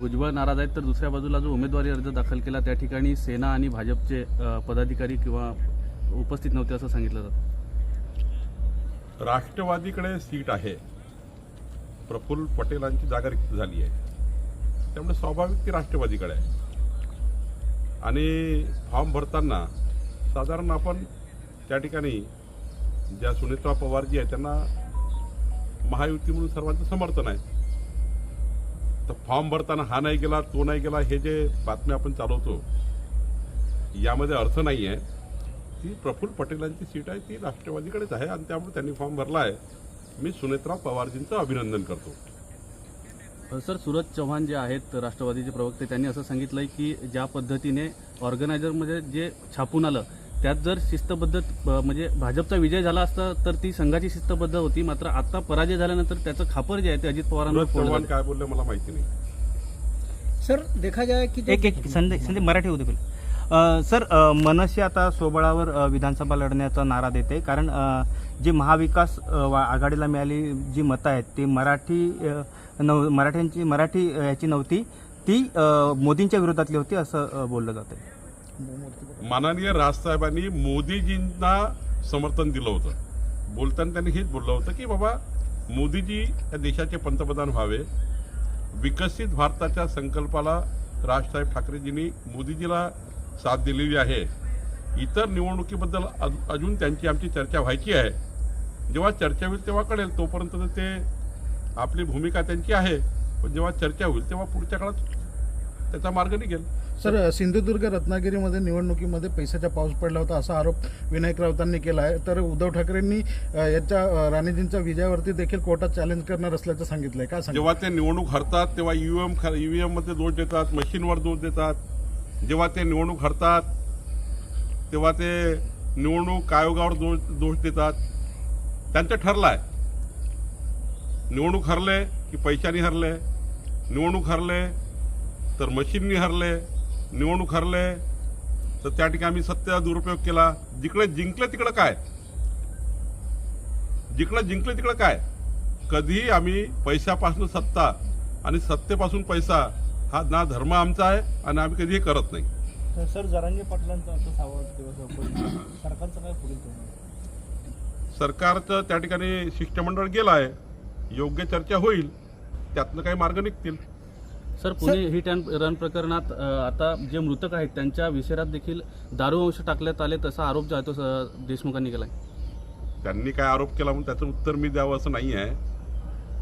भुजबळ नाराज आहेत. तर दुसऱ्या बाजूला जो उमेदवारी अर्ज दाखल केला त्या ठिकाणी सेना आणि भाजपचे पदाधिकारी किंवा उपस्थित नव्हते असं सांगितलं जातं. राष्ट्रवादीकडे सीट आहे. प्रफुल्ल पटेलांची जागा रिक्त झाली आहे. त्यामुळे स्वाभाविक ती राष्ट्रवादीकडे आहे. आणि फॉर्म भरताना साधारण आपण त्या ठिकाणी ज्या सुनेत्रा पवारजी आहे त्यांना महायुती म्हणून सर्वांचं समर्थन आहे. तर फॉर्म भरताना हा नाही गेला तो नाही गेला हे जे बातम्या आपण चालवतो यामध्ये अर्थ नाही आहे ती प्रफुल्ल पटेलांची सीट आहे ती राष्ट्रवादीकडेच आहे आणि त्यामुळे त्यांनी फॉर्म भरला आहे. मी सुनेत्रा पवारजींचं अभिनंदन करतो. सर सूरज चव्हाण जे आहेत राष्ट्रवादीचे प्रवक्ते त्यांनी असं सांगितलंय की ज्या पद्धतीने ऑर्गनायझरमध्ये जे छापून आलं त्यात जर शिस्तबद्ध म्हणजे भाजपचा विजय झाला असता तर ती संघाची शिस्तबद्ध होती. मात्र आता पराजय झाल्यानंतर त्याचं खापर जे आहे ते अजित जातंय. काय बोलले मला माहिती नाही. सर देखा जाए कि एक एक संदे संदे मराठी होते अ, सर मनसे आता सोबळावर विधानसभा लढण्याचा नारा देते. कारण जी महाविकास आघाडीला मिळाली जी मतं आहेत ती मराठी नव मराठ्यांची मराठी याची नव्हती. ती मोदींच्या विरोधातली होती असं बोललं जातं माननीय राजसाहेबांनी मोदीजींना समर्थन दिलं होतं. बोलताना त्यांनी हेच बोललं होतं की बाबा मोदीजी या देशाचे पंतप्रधान व्हावे. विकसित भारताच्या संकल्पाला राजसाहेब ठाकरेजींनी मोदीजीला साथ दिलेली आहे. इतर निवडणुकीबद्दल अजून त्यांची आमची चर्चा व्हायची आहे. जेव्हा चर्चा होईल तेव्हा कळेल. तोपर्यंत तर ते आपली भूमिका त्यांची आहे. पण जेव्हा चर्चा होईल तेव्हा पुढच्या काळात त्याचा मार्ग निघेल. सर सिंधुदुर्ग रत्नागिरीमध्ये निवडणुकीमध्ये पैशाचा पाऊस पडला होता असा आरोप विनायक राऊतांनी केला आहे. तर उद्धव ठाकरेंनी याच्या राणेजींच्या विजयावरती देखील कोर्टात चॅलेंज करणार असल्याचं सांगितलंय. सांगितलं जेव्हा ते निवडणूक हरतात तेव्हा ईव्हीएम ईव्हीएममध्ये दोष देतात मशीनवर दोष देतात. जेव्हा ते निवडणूक हरतात तेव्हा ते निवडणूक आयोगावर दोष दोष देतात. त्यांचं ठरलं आहे निवडणूक हरले की पैशाने हरले. निवडणूक हरले तर मशीननी हरले. निवडणूक हरले तर त्या ठिकाणी आम्ही सत्तेचा दुरुपयोग केला. जिकडे जिंकले तिकडं काय? जिकडं जिंकलं तिकडं काय? कधीही आम्ही पैशापासून सत्ता आणि सत्तेपासून पैसा हा ना धर्म आमचा आहे आणि आम्ही कधीही करत नाही. सर जरांगे पाटलांचा. सरकारचं काय? सरकारचं त्या ठिकाणी शिष्टमंडळ गेलं आहे. योग्य चर्चा होईल. त्यातनं काही मार्ग निघतील. Sir Pune hit and run प्रकरणात आता जे मृतक आहेत त्यांच्या विषयात देखील दारू अंश टाकण्यात आले तसा आरोप जो आहे तो देशमुखांनी केलाय. त्यांनी काय आरोप केला म्हणून त्याचं उत्तर मी द्यावं असं नाही आहे.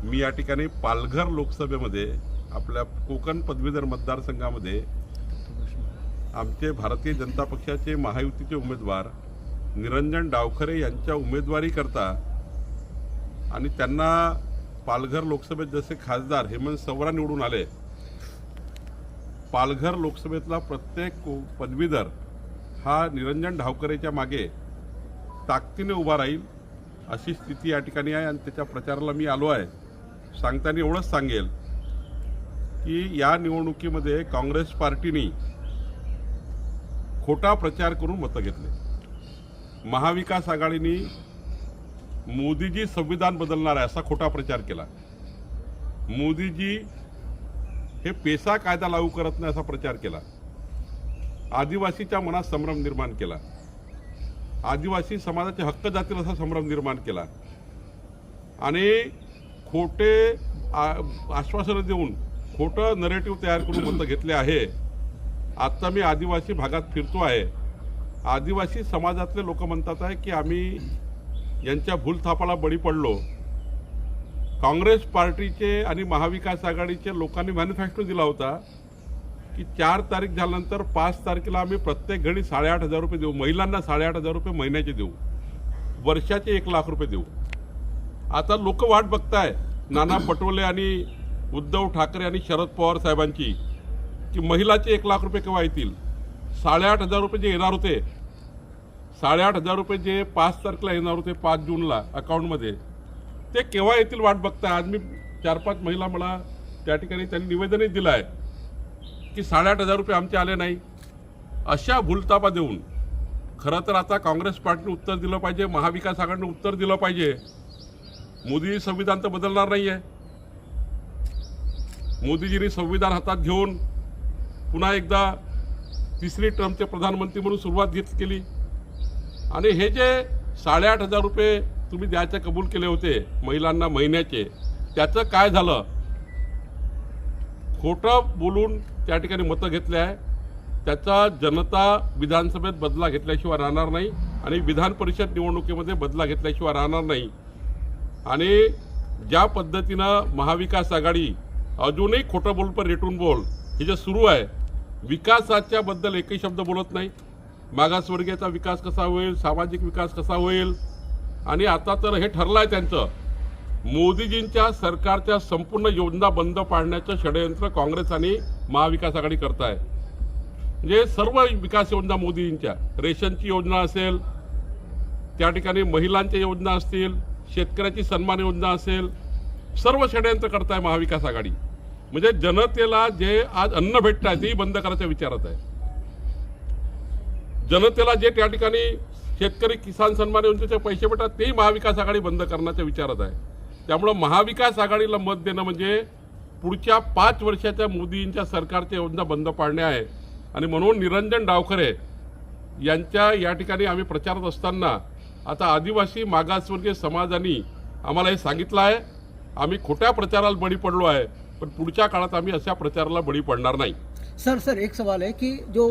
मी या ठिकाणी पालघर लोकसभेमध्ये आपल्या कोकण पदवीधर मतदारसंघामध्ये आमचे भारतीय जनता पक्षाचे महायुतीचे उमेदवार निरंजन डावखरे यांच्या उमेदवारीकरता आणि त्यांना पालघर लोकसभेत जसे खासदार हेमंत सवरा निवडून आले पालघर लोकसभेतला प्रत्येक पदवीधर हा निरंजन ढावकरेच्या मागे ताकदीने उभा राहील अशी स्थिती या ठिकाणी आहे आणि त्याच्या प्रचाराला मी आलो आहे. सांगताना एवढंच सांगेल की या निवडणुकीमध्ये काँग्रेस पार्टीनी खोटा प्रचार करून मतं घेतले. महाविकास आघाडीनी मोदीजी संविधान बदलणार आहे असा खोटा प्रचार केला. मोदीजी हे पेसा कायदा लागू करत नाही असा प्रचार केला. आदिवासीच्या मनात संभ्रम निर्माण केला. आदिवासी समाजाचे हक्क जातील असा संभ्रम निर्माण केला. आणि खोटे आ- आश्वासनं देऊन खोटं नरेटिव्ह तयार करून मतं घेतले आहे. आत्ता मी आदिवासी भागात फिरतो आहे. आदिवासी समाजातले लोक म्हणतात आहे की आम्ही यांच्या भूलथापाला बळी पडलो. काँग्रेस पार्टीचे आणि महाविकास आघाडीचे लोकांनी मॅनिफेस्टो दिला होता की चार तारीख झाल्यानंतर पाच तारखेला आम्ही प्रत्येक घडी साडेआठ हजार रुपये देऊ. महिलांना साडेआठ हजार रुपये महिन्याचे देऊ. वर्षाचे एक लाख रुपये देऊ. आता लोक वाट बघताय. नाना पटोले आणि उद्धव ठाकरे आणि शरद पवार साहेबांची की महिलाचे एक लाख रुपये केव्हा येतील? साडेआठ हजार रुपये जे येणार होते साडेआठ हजार रुपये जे पाच तारखेला येणार होते पाच जूनला अकाउंटमध्ये ते केव्हा येतील वाट बघताय? आज मी चार पाच महिला मला त्या ठिकाणी त्यांनी निवेदनही दिलं आहे की साडेआठ हजार रुपये आमचे आले नाही. अशा भूलतापा देऊन खरं तर आता काँग्रेस पार्टीने उत्तर दिलं पाहिजे महाविकास आघाडीने उत्तर दिलं पाहिजे. मोदी संविधान तर बदलणार नाही आहे मोदीजींनी संविधान हातात घेऊन पुन्हा एकदा तिसरी टर्मचे प्रधानमंत्री म्हणून सुरुवात घेत केली आणि हे जे साडेआठ हजार रुपये तुम्ही द्यायचे कबूल केले होते महिलांना महिन्याचे. त्याचं काय झालं? खोटं बोलून त्या ठिकाणी मतं घेतले आहे. त्याचा जनता विधानसभेत बदला घेतल्याशिवाय राहणार नाही आणि विधान परिषद निवडणुकीमध्ये बदला घेतल्याशिवाय राहणार नाही. आणि ज्या पद्धतीनं महाविकास आघाडी अजूनही खोटं बोल पण रेटून बोल हे जे सुरू आहे विकासाच्या बद्दल एकही शब्द बोलत नाही. मागासवर्गीयाचा विकास कसा होईल सामाजिक विकास कसा होईल आणि आता तर हे ठरलं आहे त्यांचं. मोदीजींच्या सरकारच्या संपूर्ण योजना बंद पाडण्याचं षडयंत्र काँग्रेस आणि महाविकास आघाडी करताय म्हणजे सर्व विकास योजना मोदीजींच्या. रेशनची योजना असेल त्या ठिकाणी महिलांच्या योजना असतील शेतकऱ्याची सन्मान योजना असेल सर्व षडयंत्र करताय महाविकास आघाडी. म्हणजे जनतेला जे आज अन्न भेटत आहे तेही बंद करायच्या विचारात आहे. जनतेला जे त्या ठिकाणी शेतकरी किसान सन्मान योजनेचे पैसे भेटतात तेही महाविकास आघाडी बंद करण्याच्या विचारात आहे. त्यामुळं महाविकास आघाडीला मत देणं म्हणजे पुढच्या पाच वर्षाच्या मोदींच्या सरकारच्या योजना बंद पाडणे आहे. आणि म्हणून निरंजन डावखरे यांच्या या ठिकाणी आम्ही प्रचारात असताना आता आदिवासी मागासवर्गीय समाजाने आम्हाला हे सांगितलं आहे. आम्ही खोट्या प्रचाराला बळी पडलो आहे पण पुढच्या काळात आम्ही अशा प्रचाराला बळी पडणार नाही. सर सर एक सवाल आहे की जो